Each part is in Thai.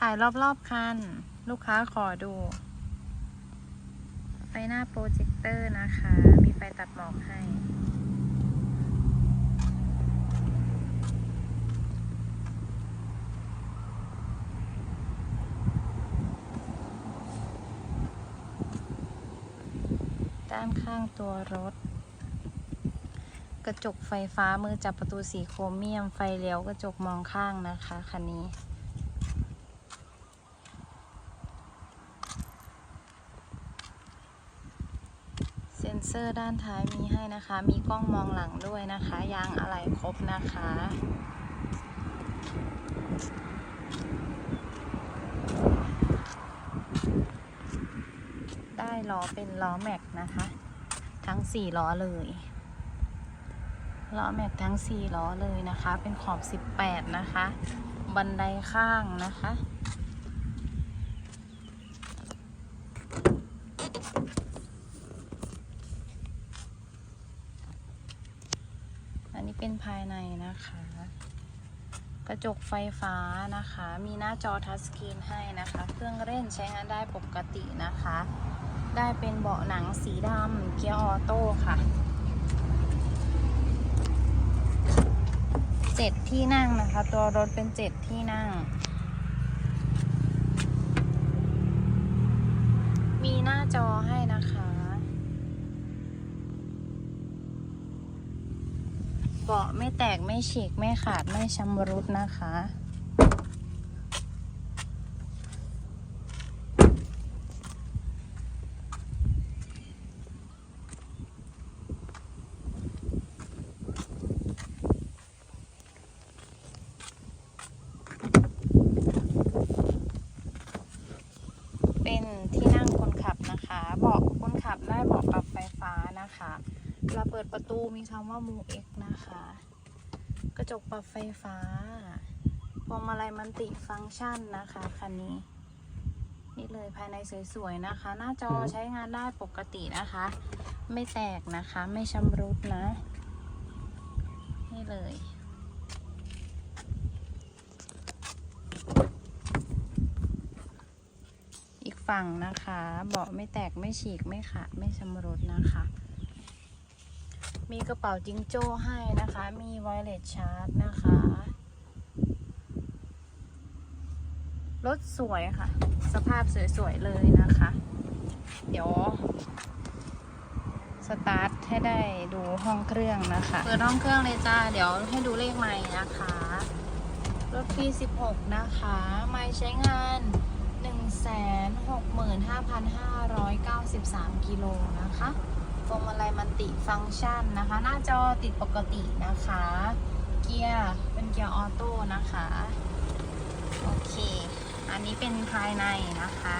ถ่ายรอบๆคัน ลูกค้าขอดู ไฟหน้าโปรเจคเตอร์นะคะ มีไฟตัดหมอกให้ ด้านข้างตัวรถ กระจกไฟฟ้ามือจับประตูสีโครเมียม ไฟเลี้ยวกระจกมองข้างนะคะ คันนี้ เซ็นเซ อร์ด้านท้ายมีให้นะคะ มีกล้องมองหลังด้วยนะคะ ยางอะไหล่ครบนะคะ ได้ล้อเป็นล้อแม็กนะคะ ทั้ง 4 ล้อเลยล้อแม็กทั้ง 4 ล้อเลยนะคะ เป็นขอบ 18 นะคะ บันไดข้างนะคะ อันนี้เป็นภายในนะคะ กระจกไฟฟ้านะคะ มีหน้าจอทัชสกรีนให้นะคะ เครื่องเล่นใช้งานได้ปกตินะคะ ได้เป็นเบาะหนังสีดำเกียร์ออโต้ค่ะเจ็ดที่นั่งนะคะ ตัวรถเป็นเจ็ดที่นั่ง มีหน้าจอให้นะคะ เบาะไม่แตกไม่ฉีกไม่ขาดไม่ชำรุดนะคะ เป็นที่นั่งคนขับนะคะ เบาะคนขับได้เบาะปรับไฟฟ้านะคะ เวลาเปิดประตูมีคำว่า mox นะคะ กระจกปรับไฟฟ้าพวงมาลัยมันติฟังก์ชันนะคะคันนี้ นี่เลยภายในสวยๆนะคะ หน้าจอใช้งานได้ปกตินะคะ ไม่แตกนะคะ ไม่ชำรุดนะ นี่เลยอีกฝั่งนะคะ เบาะไม่แตกไม่ฉีกไม่ขาดไม่ชำรุดนะคะ มีกระเป๋าจิงโจ้ให้นะคะ มีไวเลสชาร์จนะคะ รถสวยค่ะ สภาพสวยๆเลยนะคะ เดี๋ยว สตาร์ทให้ได้ดูห้องเครื่องนะคะ เปิดห้องเครื่องเลยจ้า เดี๋ยวให้ดูเลขไม้นะคะ รถปี16 นะคะ ไม่ใช้งาน 165,593 กิโลนะคะพวงมาลัยมันติฟังก์ชันนะคะ หน้าจอติดปกตินะคะ เกียร์เป็นเกียร์ออโต้นะคะ โอเค อันนี้เป็นภายในนะคะ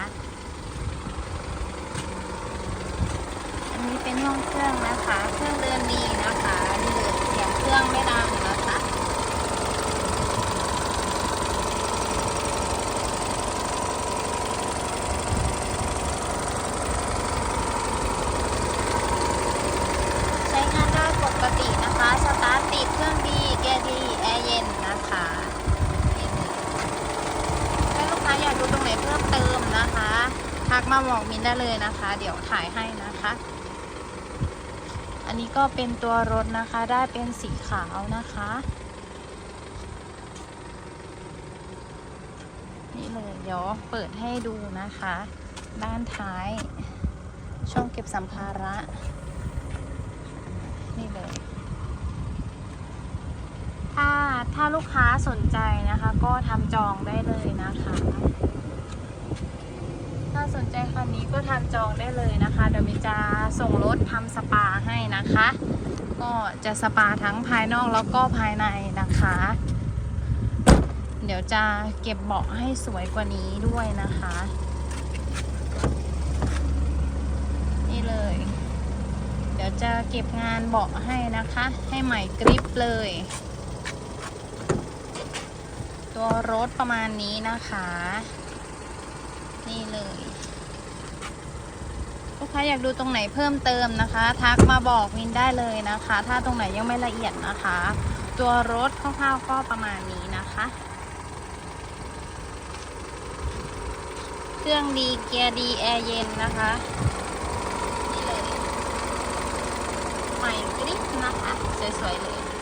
อันนี้เป็นห้องเครื่องนะคะ เครื่องเดินดีนะคะดีเลยเสียงเครื่องไม่ดังนะคะ ใช้งานได้ปกตินะคะ ส ติดเครื่องดีเกียร์ดีแอร์เย็นนะคะนี่เลยถ้าลูกค้าอยากดูตรงไหนเพิ่มเติมนะคะทักมาบอกมินได้เลยนะคะ เดี๋ยวถ่ายให้นะคะ อันนี้ก็เป็นตัวรถนะคะ ได้เป็นสีขาวนะคะนี่เลยเดี๋ยวเปิดให้ดูนะคะ ด้านท้าย ช่องเก็บสัมภาระ นี่เลย ถ้าถ้าลูกค้าสนใจนะคะ ก็ทำจองได้เลยนะคะ ถ้าสนใจคันนี้ก็ทำจองได้เลยนะคะเดี๋ยวมีจะส่งรถทำสปาให้นะคะ ก็จะสปาทั้งภายนอกแล้วก็ภายในนะคะ เดี๋ยวจะเก็บเบาะให้สวยกว่านี้ด้วยนะคะ นี่เลย เดี๋ยวจะเก็บงานเบาะให้นะคะ ให้ใหม่กริปเลย ตัวรถประมาณนี้นะคะ นี่เลย ลูกค้าอยากดูตรงไหนเพิ่มเติมนะคะ ทักมาบอกมินได้เลยนะคะ ถ้าตรงไหนยังไม่ละเอียดนะคะ ตัวรถคร่าวๆก็ประมาณนี้นะคะครื่องดีเกียร์ดีแอร์เย็นนะคะนี่เลยใหม่กริ๊บนะคะ สวย ๆ เลย